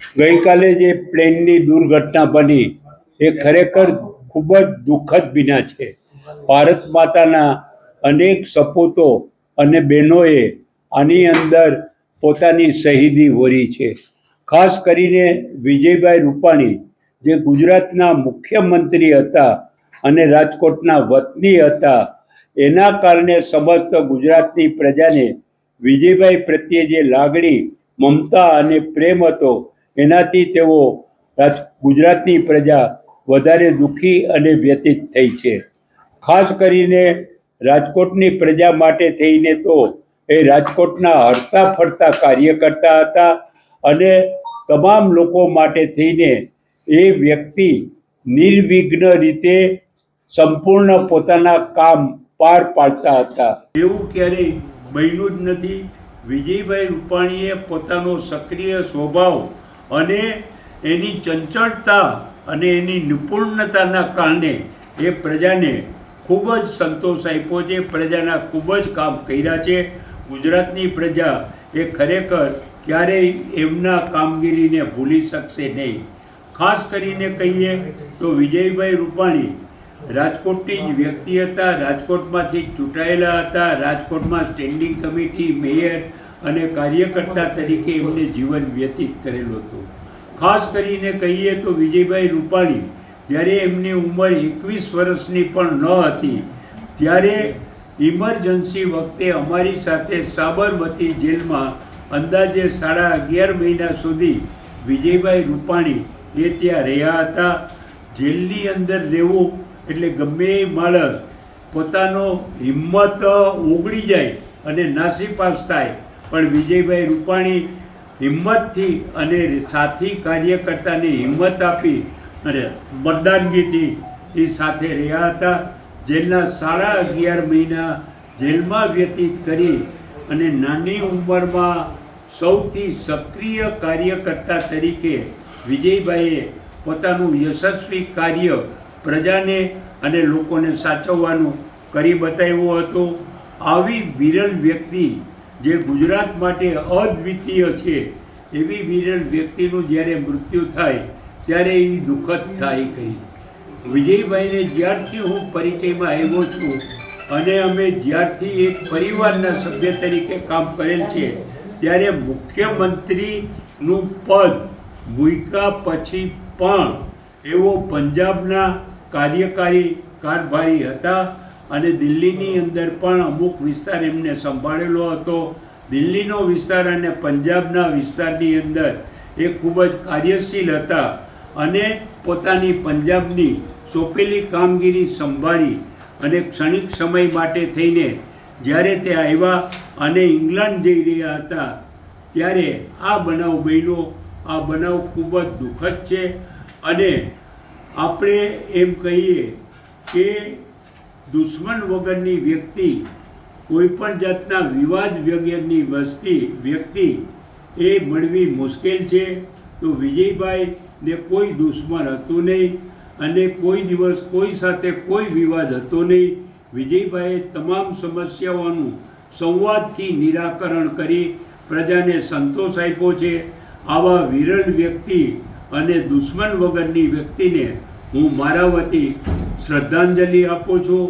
ગઈકાલે જે પ્લેનની દુર્ઘટના બની, એ ખરેખર ખૂબ જ દુઃખદ બિના છે. ભારત માતાના અનેક સપૂતો અને બહેનોએ આની અંદર પોતાની શહીદી વરી છે. ખાસ કરીને વિજયભાઈ રૂપાણી, જે ગુજરાતના મુખ્યમંત્રી હતા અને રાજકોટના વતની હતા, એના કારણે સમસ્ત ગુજરાતની પ્રજાને વિજયભાઈ પ્રત્યે જે લાગણી, મમતા અને પ્રેમ હતો એનાથી તેઓ રાજ ગુજરાતની પ્રજા વધારે દુઃખી અને વ્યતીત થઈ છે. ખાસ કરીને રાજકોટની પ્રજા માટે થઈને તો એ રાજકોટના હરતા ફરતા કાર્યકર્તા હતા અને તમામ લોકો માટે થઈને એ વ્યક્તિ નિર્વિઘ્ન રીતે સંપૂર્ણ પોતાના કામ પાર પાડતા હતા. એવું ક્યારેય બન્યું જ નથી. વિજયભાઈ રૂપાણીએ પોતાનો સક્રિય સ્વભાવ અને એની ચંચળતા અને એની નિપુણતાના કારણે એ પ્રજાને ખૂબ જ સંતોષ આપ્યો છે. પ્રજાના ખૂબ જ કામ કર્યા છે. ગુજરાતની પ્રજા એ ખરેખર ક્યારેય એમના કામગીરીને ભૂલી શકશે નહીં. ખાસ કરીને કહીએ તો વિજયભાઈ રૂપાણી રાજકોટની જ વ્યક્તિ હતા. રાજકોટમાંથી ચૂંટાયેલા હતા. રાજકોટમાં સ્ટેન્ડિંગ કમિટી મેયર અને કાર્યકર્તા તરીકે એમને જીવન વ્યતીત કરેલું હતું. ખાસ કરીને કહીએ તો વિજયભાઈ રૂપાણી, જ્યારે એમની ઉંમર એકવીસ વર્ષની પણ ન હતી, ત્યારે ઇમરજન્સી વખતે અમારી સાથે સાબરમતી જેલમાં અંદાજે સાડા અગિયાર મહિના સુધી વિજયભાઈ રૂપાણી એ ત્યાં રહ્યા હતા. જેલની અંદર રહેવું એટલે ગમે એ માણસ પોતાનો હિંમત ઓગળી જાય અને નાસીપાસ થાય પણ વિજયભાઈ રૂપાણી હિંમતથી અને સાથી કાર્યકર્તાને હિંમત આપી અને મતદાનગીથી એ સાથે રહ્યા હતા. જેલના સાડા અગિયાર મહિના જેલમાં વ્યતીત કરી અને નાની ઉંમરમાં સૌથી સક્રિય કાર્યકર્તા તરીકે વિજયભાઈએ પોતાનું યશસ્વી કાર્ય પ્રજાને અને લોકોને સાચવવાનું કરી બતાવ્યું હતું. આવી વિરલ વ્યક્તિ જે ગુજરાત માટે અદ્વિતીય છે, એવી વિરલ વ્યક્તિનું જ્યારે મૃત્યુ થાય, ત્યારે એ દુઃખદ થાય કહી વિજયભાઈને જ્યારથી હું પરિચયમાં આવ્યો છું, અને અમે જ્યારથી એક પરિવારના સભ્ય તરીકે કામ કરેલ છે, ત્યારે મુખ્યમંત્રીનું પદ મૂક્યા પછી પણ એવો પંજાબના કાર્યકારી કારભારી હતા અને દિલ્હીની અંદર પણ અમુક વિસ્તાર એમને સંભાળેલો હતો. દિલ્હીનો વિસ્તાર અને પંજાબના વિસ્તારની અંદર એ ખૂબ જ કાર્યશીલ હતા અને પોતાની પંજાબની સોંપેલી કામગીરી સંભાળી અને ક્ષણિક સમય માટે થઈને જ્યારે તે આવ્યા અને ઇંગ્લેન્ડ જઈ રહ્યા હતા, ત્યારે આ બનાવ બન્યો. આ બનાવ ખૂબ જ દુઃખદ છે અને આપણે એમ કહીએ કે દુશ્મન વગરની વ્યક્તિ, કોઈપણ જાતના વિવાદ વગેરેની વસ્તી વ્યક્તિ, એ મળવી મુશ્કેલ છે. તો વિજયભાઈને કોઈ દુશ્મન હતું નહીં અને કોઈ દિવસ કોઈ સાથે કોઈ વિવાદ હતો નહીં. વિજયભાઈએ તમામ સમસ્યાઓનું સંવાદથી નિરાકરણ કરી પ્રજાને સંતોષ આપ્યો છે. આવા વિરલ વ્યક્તિ અને દુશ્મન વગરની વ્યક્તિને હું મારા વતી શ્રદ્ધાંજલિ આપું છું.